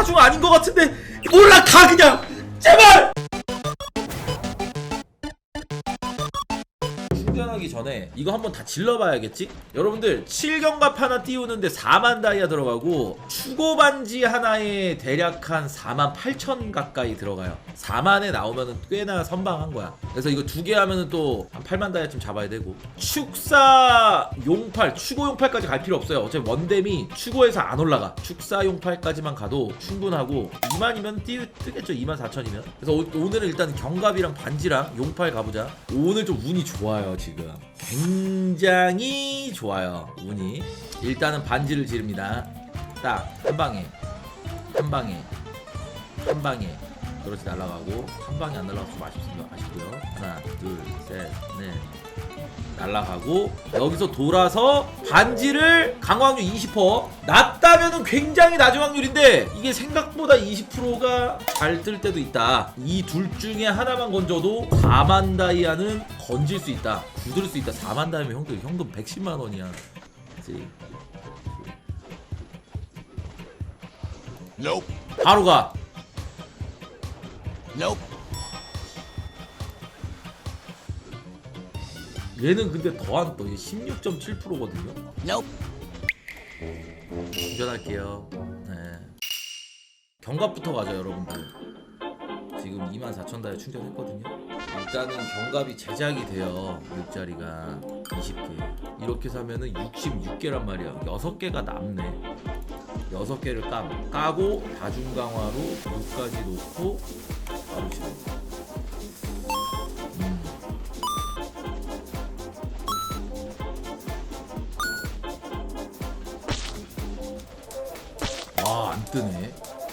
다중 아닌 것 같은데 몰라 가 그냥. 제발 충전하기 전에 이거 한번 다 질러봐야겠지? 여러분들 7경갑 하나 띄우는데 4만 다이아 들어가고 추고 반지 하나에 대략 한 4만 8천 가까이 들어가요. 4만에 나오면은 꽤나 선방한 거야. 그래서 이거 두 개 하면은 또한 8만 다이아쯤 잡아야 되고. 축사 용팔 추고 용팔까지 갈 필요 없어요. 어차피 원댐이 추고에서 안 올라가. 축사 용팔까지만 가도 충분하고 2만이면 띄, 뜨겠죠? 2만 4천이면. 그래서 오, 오늘은 일단 경갑이랑 반지랑 용팔 가보자. 오늘 좀 운이 좋아요 지금 굉장히 좋아요 운이. 일단은 반지를 지릅니다. 딱 한 방에 한 방에 한 방에 그렇지 날아가고 한 방에 안 날아가서 좀 아쉽습니다. 아쉽고요. 하나 둘 셋 넷. 날아가고 여기서 돌아서 반지를 강화 확률 20% 낮다면은 굉장히 낮은 확률인데 이게 생각보다 20%가 잘 뜰 때도 있다. 이 둘 중에 하나만 건져도 4만 다이아는 건질 수 있다. 굳을 수 있다. 4만 다이아면 형도 현금 110만 원이야. 그치? 바로 가 Nope. 얘는 근데 더안 떠. 얘 16.7%거든요. Nope. 운전할게요. 네. 경갑부터 가죠, 여러분들. 지금 24,000다에 충전했거든요. 일단은 경갑이 제작이 돼요. 6자리가 20개. 이렇게 사면은 66개란 말이야. 6개가 남네. 6개를 까, 까고 다중강화로 6까지 놓고. 아, 안 뜨네.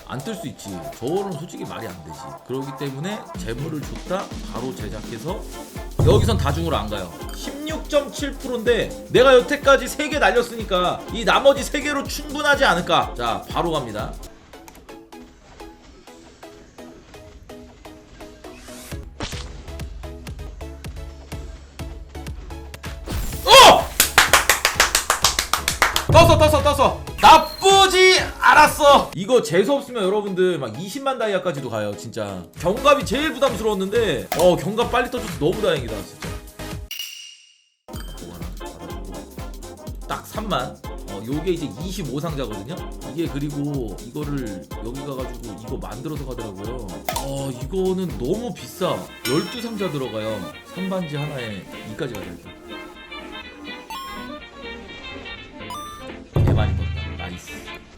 안 뜰 수 있지. 저거는 솔직히 말이 안 되지. 그렇기 때문에 재물을 줬다 바로 제작해서 여기선 다중으로 안 가요. 16.7%인데 내가 여태까지 3개 날렸으니까 이 나머지 3개로 충분하지 않을까. 자, 바로 갑니다. 떴어 떴어 떴어. 나쁘지 않았어. 이거 재수 없으면 여러분들 막 20만 다이아까지도 가요 진짜. 경갑이 제일 부담스러웠는데 어 경갑 빨리 떠줘서 너무 다행이다 진짜. 딱 3만. 어 요게 이제 25상자거든요? 이게 그리고 이거를 여기 가가지고 이거 만들어서 가더라고요. 어 이거는 너무 비싸. 12상자 들어가요. 선반지 하나에 이까지 가자 이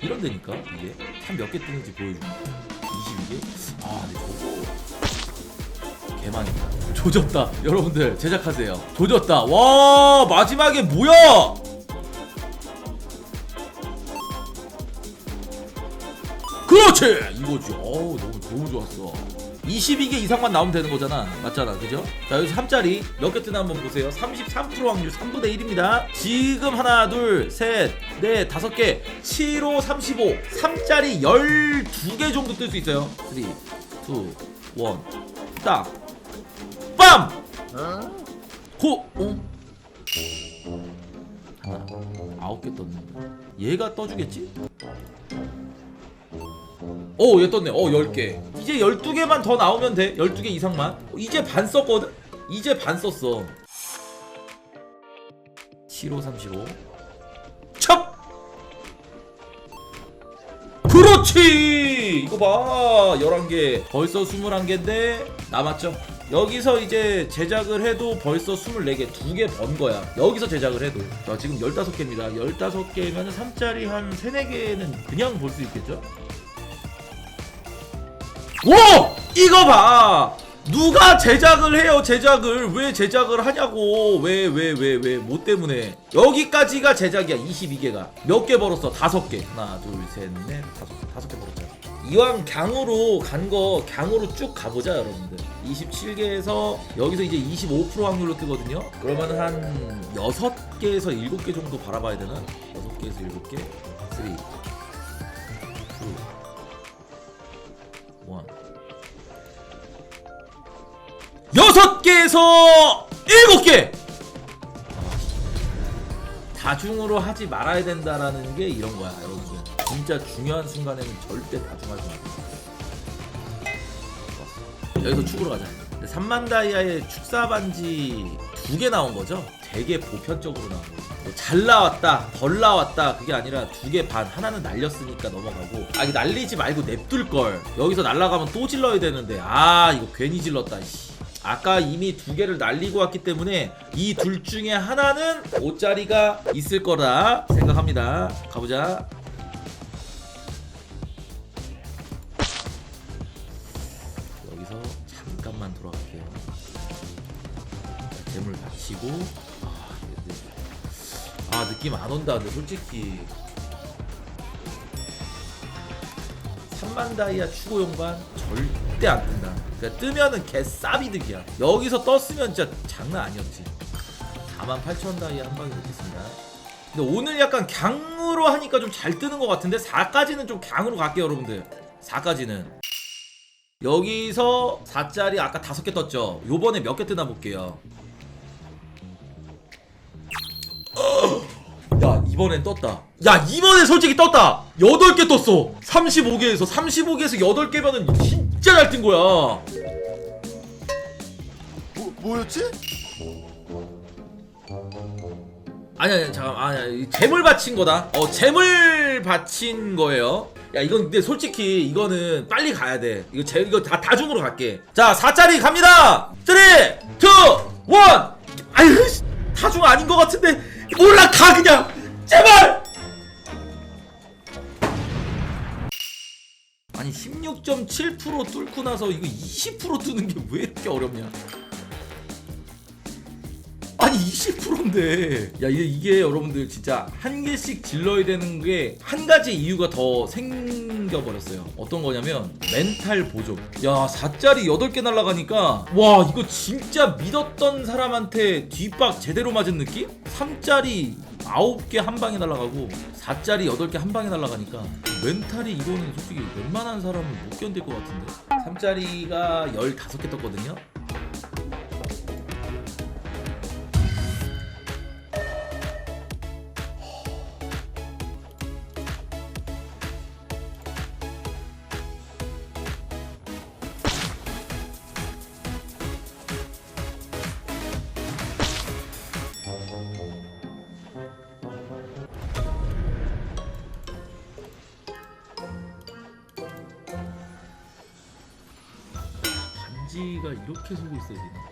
이런 데니까 이게 참 몇 개 뜨는지 보여주고 22개 아 근데 저거 개많이다. 조졌다. 여러분들 제작하세요. 조졌다. 와 마지막에 뭐야? 그렇지! 이거지. 어우 너무 너무 좋았어 22개 이상만 나오면 되는 거잖아 맞잖아 그죠? 자 여기서 3짜리 몇 개 뜨나 한번 보세요 33% 확률 3분의 1입니다 지금 하나 둘셋넷 다섯 개 7, 5, 35 3짜리 12개 정도 뜰 수 있어요 3 2 1 딱! 빰! 고! 어? 하나 아홉 개 떴는데 얘가 떠주겠지? 오, 얘 떴네. 어, 10개. 이제 12개만 더 나오면 돼. 12개 이상만. 이제 반 썼거든? 이제 반 썼어. 75, 35. 첩! 그렇지! 이거 봐. 11개. 벌써 21개인데 남았죠? 여기서 이제 제작을 해도 벌써 24개, 2개 번 거야. 여기서 제작을 해도. 자, 지금 15개입니다. 15개면 3짜리 한 3, 4개는 그냥 볼 수 있겠죠? 오! 이거 봐! 누가 제작을 해요, 제작을. 왜 제작을 하냐고. 왜, 왜, 왜, 왜. 뭐 때문에. 여기까지가 제작이야, 22개가. 몇 개 벌었어? 다섯 개. 하나, 둘, 셋, 넷, 다섯 개. 다섯 개 벌었잖아. 이왕 강으로 간 거, 강으로 쭉 가보자, 여러분들. 27개에서, 여기서 이제 25% 확률로 뜨거든요? 그러면 한 6개에서 7개 정도 바라봐야 되나? 6개에서 7개? 3, 여섯 개에서 일곱 개. 다중으로 하지 말아야 된다라는 게 이런 거야, 여러분들. 진짜 중요한 순간에는 절대 다중하지 마. 여기서 축으로 가자. 3만 다이아의 축사 반지 두 개 나온 거죠? 되게 보편적으로 나온 거. 뭐잘 나왔다, 덜 나왔다 그게 아니라 두 개 반 하나는 날렸으니까 넘어가고 아 이거 날리지 말고 냅둘 걸. 여기서 날라가면 또 질러야 되는데 아 이거 괜히 질렀다. 씨. 아까 이미 두 개를 날리고 왔기 때문에 이 둘 중에 하나는 5짜리가 있을 거라 생각합니다. 가보자. 여기서 잠깐만 돌아갈게요. 재물 받치고 아, 근데- 아 느낌 안 온다. 근데 솔직히 3만 다이아 추고 용반 절대 안 뜬다. 그러니까 뜨면은 개싸비득이야. 여기서 떴으면 진짜 장난 아니었지. 4만 8천 다이아 한 방에 넣겠습니다. 근데 오늘 약간 강으로 하니까 좀 잘 뜨는 것 같은데 4까지는 좀 강으로 갈게요 여러분들 4까지는 여기서 4짜리 아까 5개 떴죠 요번에 몇 개 뜨나 볼게요 이번엔 떴다 야 이번엔 솔직히 떴다 8개 떴어 35개에서 35개에서 8개면은 진짜 잘뜬 거야 뭐, 뭐였지? 아니 아니 잠깐 아니 아니 재물 바친 거다. 어 재물 바친 거예요. 야 이건 근데 솔직히 이거는 빨리 가야 돼. 이거 제 이거 다 다중으로 갈게. 자 4짜리 갑니다. 3, 16.7% 뚫고 나서 이거 20% 뜨는 게 왜 이렇게 어렵냐? 아니 20%인데 야 이게, 이게 여러분들 진짜 한 개씩 질러야 되는 게 한 가지 이유가 더 생겨버렸어요 어떤 거냐면 멘탈 보조 야 4짜리 8개 날라가니까 와 이거 진짜 믿었던 사람한테 뒷박 제대로 맞은 느낌? 3짜리 9개 한 방에 날라가고 4짜리 8개 한 방에 날라가니까 멘탈이 이거는 솔직히 웬만한 사람은 못 견딜 것 같은데. 3짜리가 15개 떴거든요 반지가 이렇게 속고 있어야 되나?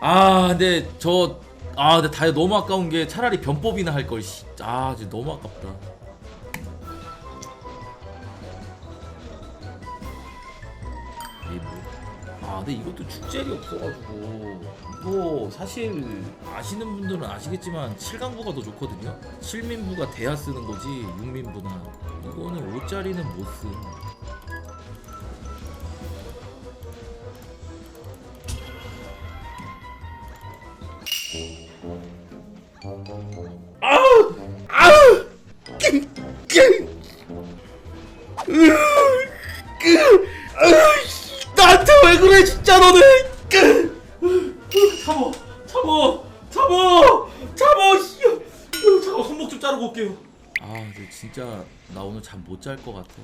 아 근데 저아 근데 다이 너무 아까운 게 차라리 변법이나 할 걸. 씨. 아 진짜 너무 아깝다. 뭐? 아 근데 이것도 축제리 없어가지고 이거 사실 아시는 분들은 아시겠지만 7강부가 더 좋거든요. 7민부가 대야 쓰는 거지 6민부나 이거는 5짜리는 못 쓰. 그래 진짜 너는. 참어 참어 참어 참어 씨. 잠깐 손목 좀 자르고 올게요. 아 근데 진짜 나 오늘 잠 못 잘 것 같아